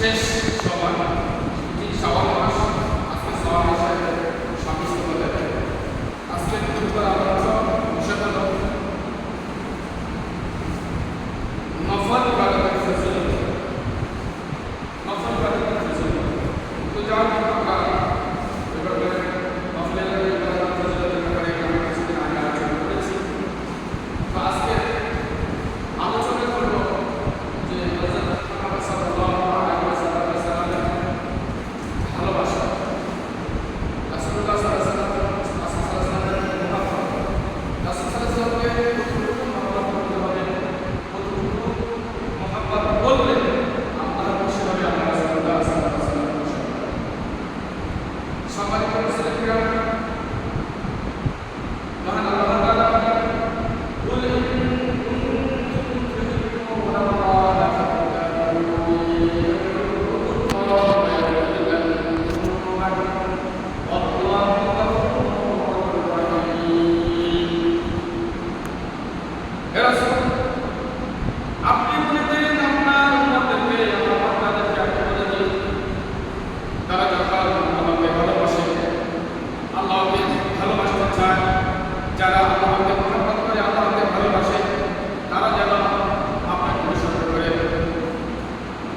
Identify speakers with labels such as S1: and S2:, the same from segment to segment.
S1: success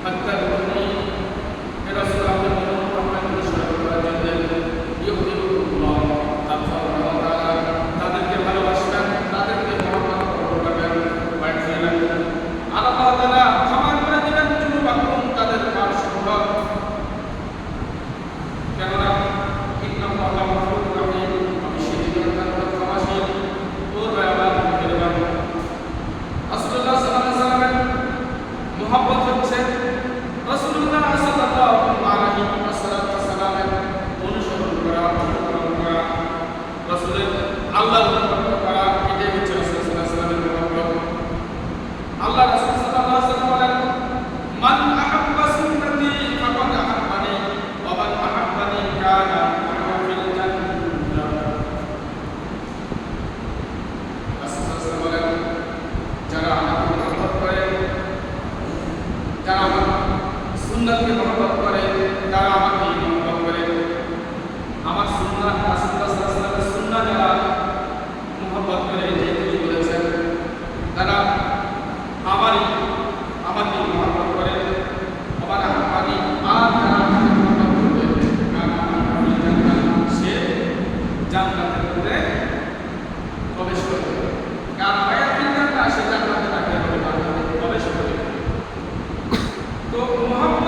S1: 각각 너무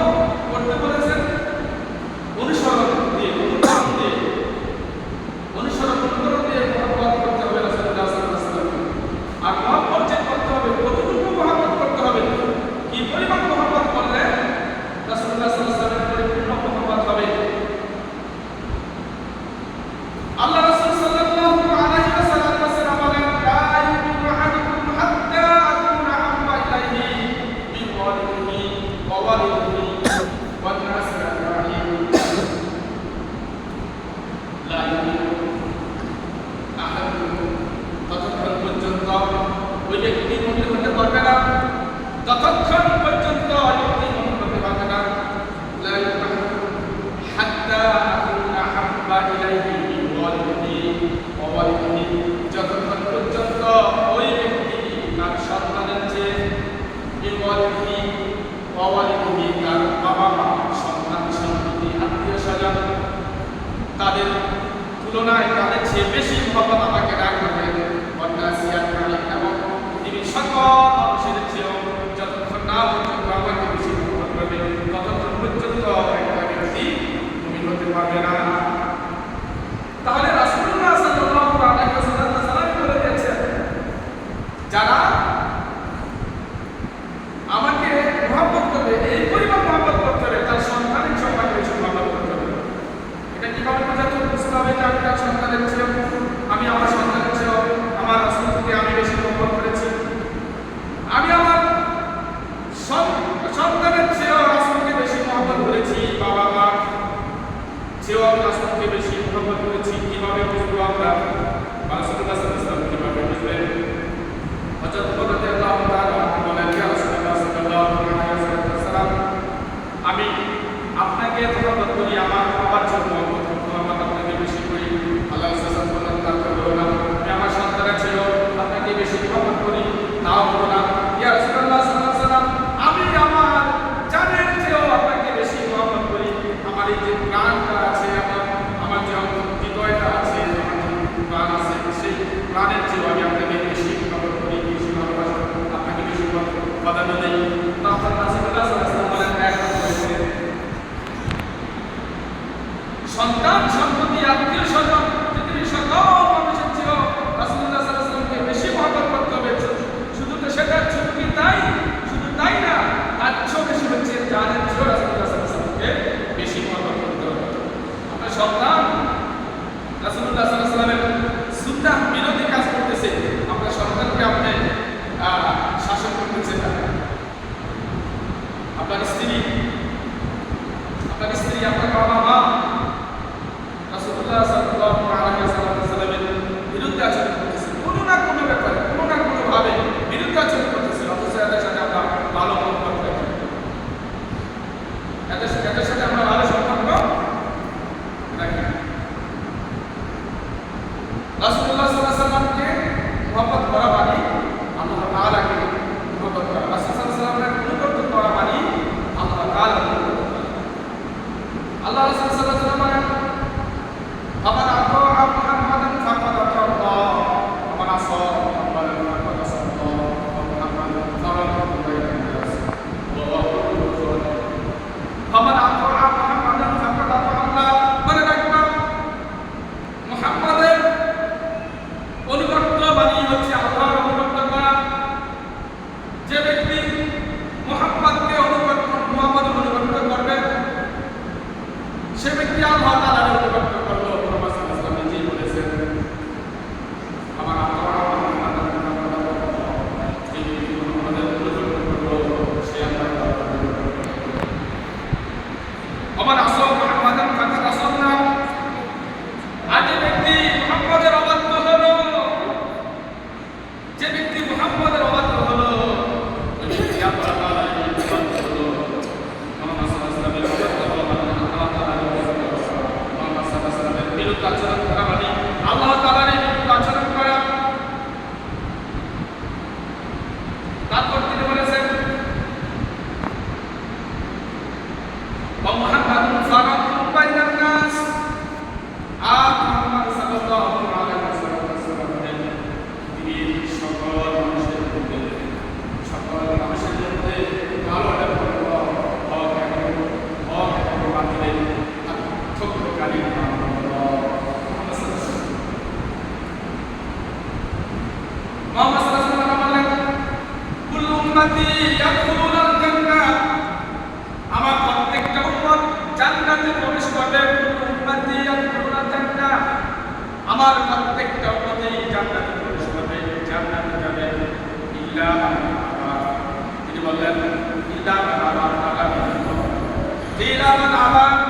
S1: আমার প্রত্যেকটা উন্নতেই জান্নাতে প্রবেশ করবে, জান্নাতে যাবে। ইল্লা তিনি বললেন, ইল্লা আবার আল্লাহ ইল্লা আবার